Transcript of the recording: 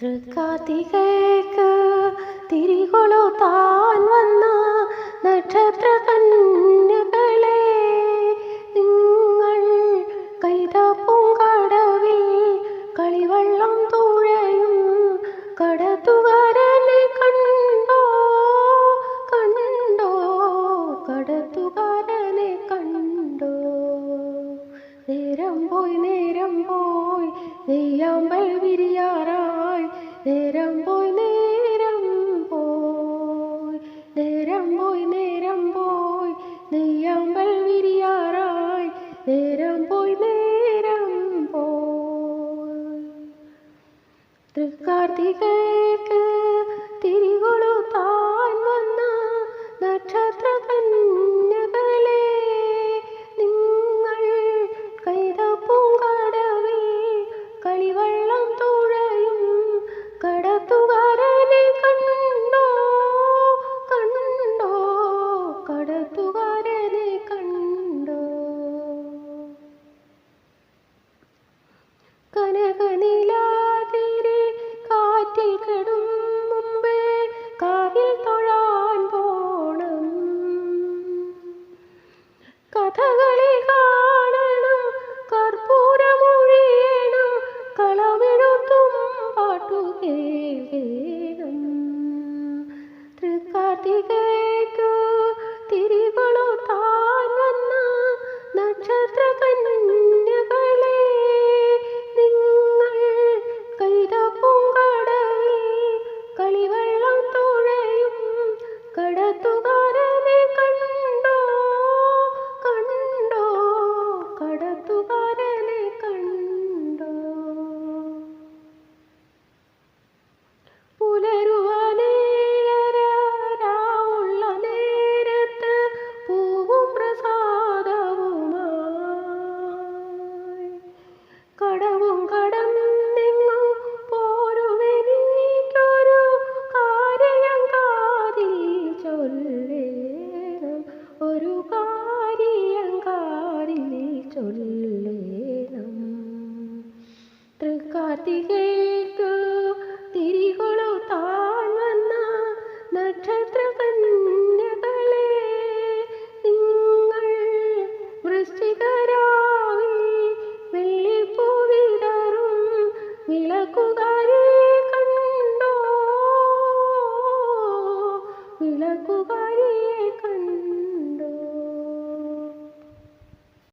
തൃക്കാതികേക്ക് തിരികൊളു താൻ വന്ന നക്ഷത്ര കണ്ണുകളെ നിങ്ങൾ കൈതപ്പൂങ്കടവിൽ കളിവള്ളം തുഴയും കടത്തുകാരനെ കണ്ടോ കണ്ടോ കടത്തുകാരനെ കണ്ടോ. നേരം പോയി നേരം പോയി നെയ്യാമ്പ कार्तिकेय ಜಾತಿಗೆ രാതികേക്കു തിരികൊളു താൻ വന്ന നക്ഷത്ര കന്യകളെ നിങ്ങൾ വൃശ്ചികരാവിൽ വെള്ളിപ്പൂവിതറും വിളക്കുകാരെ കണ്ടോ? വിളക്കുകാർ